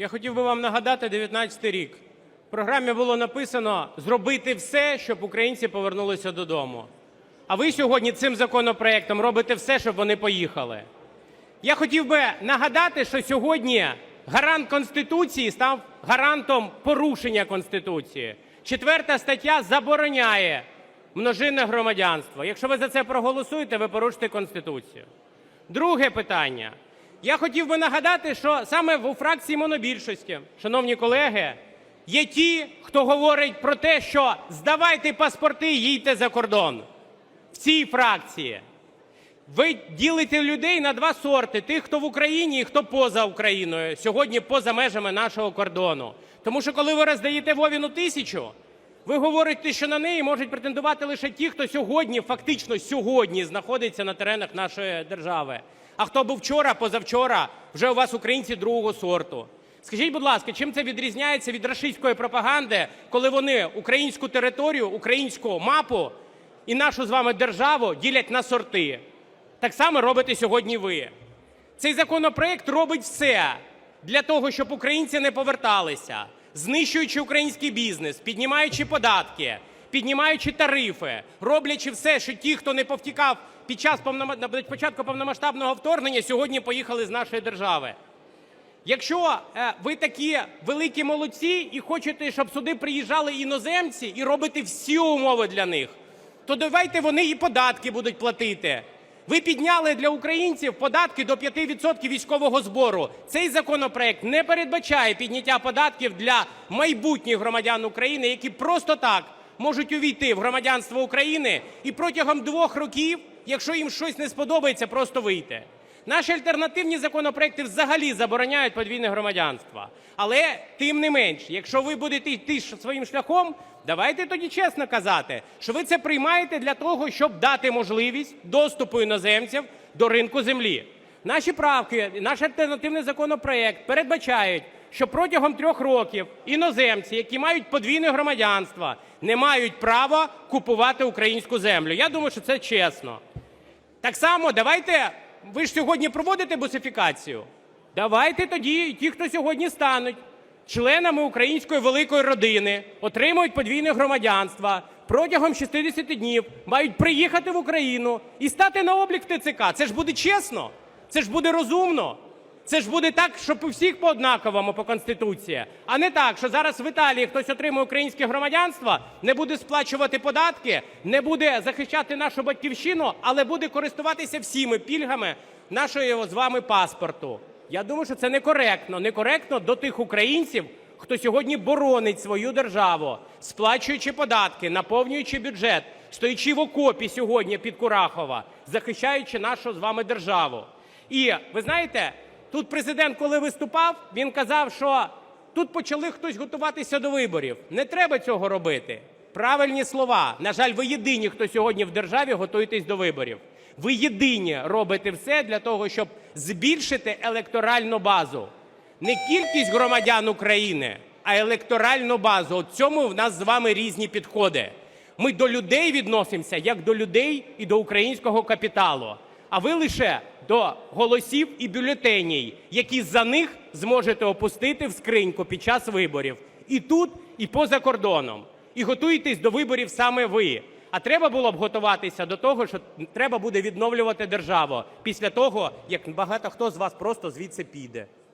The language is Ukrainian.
Я хотів би вам нагадати 19 рік. В програмі було написано зробити все, щоб українці повернулися додому. А ви сьогодні цим законопроектом робите все, щоб вони поїхали. Я хотів би нагадати, що сьогодні гарант Конституції став гарантом порушення Конституції. Четверта стаття забороняє множинне громадянство. Якщо ви за це проголосуєте, ви порушите Конституцію. Друге питання. Я хотів би нагадати, що саме у фракції монобільшості, шановні колеги, є ті, хто говорить про те, що здавайте паспорти, їдьте за кордон. В цій фракції. Ви ділите людей на два сорти: тих, хто в Україні і хто поза Україною, сьогодні поза межами нашого кордону. Тому що коли ви роздаєте Вовіну тисячу, ви говорите, що на неї можуть претендувати лише ті, хто сьогодні, фактично сьогодні, знаходиться на теренах нашої держави. А хто був вчора, позавчора, вже у вас українці другого сорту. Скажіть, будь ласка, чим це відрізняється від рашистської пропаганди, коли вони українську територію, українську мапу і нашу з вами державу ділять на сорти? Так само робите сьогодні ви. Цей законопроект робить все для того, щоб українці не поверталися, знищуючи український бізнес, піднімаючи податки, піднімаючи тарифи, роблячи все, що ті, хто не повтікав під час початку повномасштабного вторгнення, сьогодні поїхали з нашої держави. Якщо е, ви такі великі молодці і хочете, щоб сюди приїжджали іноземці і робите всі умови для них, то давайте вони і податки будуть платити. Ви підняли для українців податки до 5% військового збору. Цей законопроект не передбачає підняття податків для майбутніх громадян України, які просто так можуть увійти в громадянство України і протягом двох років, якщо їм щось не сподобається, просто вийти. Наші альтернативні законопроекти взагалі забороняють подвійне громадянство. Але тим не менш, якщо ви будете йти своїм шляхом, давайте тоді чесно казати, що ви це приймаєте для того, щоб дати можливість доступу іноземців до ринку землі. Наші правки, наш альтернативний законопроект передбачають, що протягом трьох років іноземці, які мають подвійне громадянство, не мають права купувати українську землю. Я думаю, що це чесно. Так само давайте, ви ж сьогодні проводите бусифікацію. Давайте тоді ті, хто сьогодні стануть членами української великої родини, отримують подвійне громадянство, протягом 60 днів мають приїхати в Україну і стати на облік в ТЦК. Це ж буде чесно, це ж буде розумно. Це ж буде так, щоб у всіх по однаковому по конституції, а не так, що зараз в Італії хтось отримує українське громадянство, не буде сплачувати податки, не буде захищати нашу батьківщину, але буде користуватися всіми пільгами нашого з вами паспорту. Я думаю, що це некоректно. Некоректно до тих українців, хто сьогодні боронить свою державу, сплачуючи податки, наповнюючи бюджет, стоячи в окопі сьогодні під Курахова, захищаючи нашу з вами державу. І ви знаєте, тут президент, коли виступав, він казав, що тут почали хтось готуватися до виборів. Не треба цього робити. Правильні слова. На жаль, ви єдині, хто сьогодні в державі готуєтесь до виборів. Ви єдині робите все для того, щоб збільшити електоральну базу. Не кількість громадян України, а електоральну базу. От цьому в нас з вами різні підходи. Ми до людей відносимося як до людей і до українського капіталу. А ви лише до голосів і бюлетеній, які за них зможете опустити в скриньку під час виборів. І тут, і поза кордоном. І готуєтесь до виборів саме ви. А треба було б готуватися до того, що треба буде відновлювати державу після того, як багато хто з вас просто звідси піде.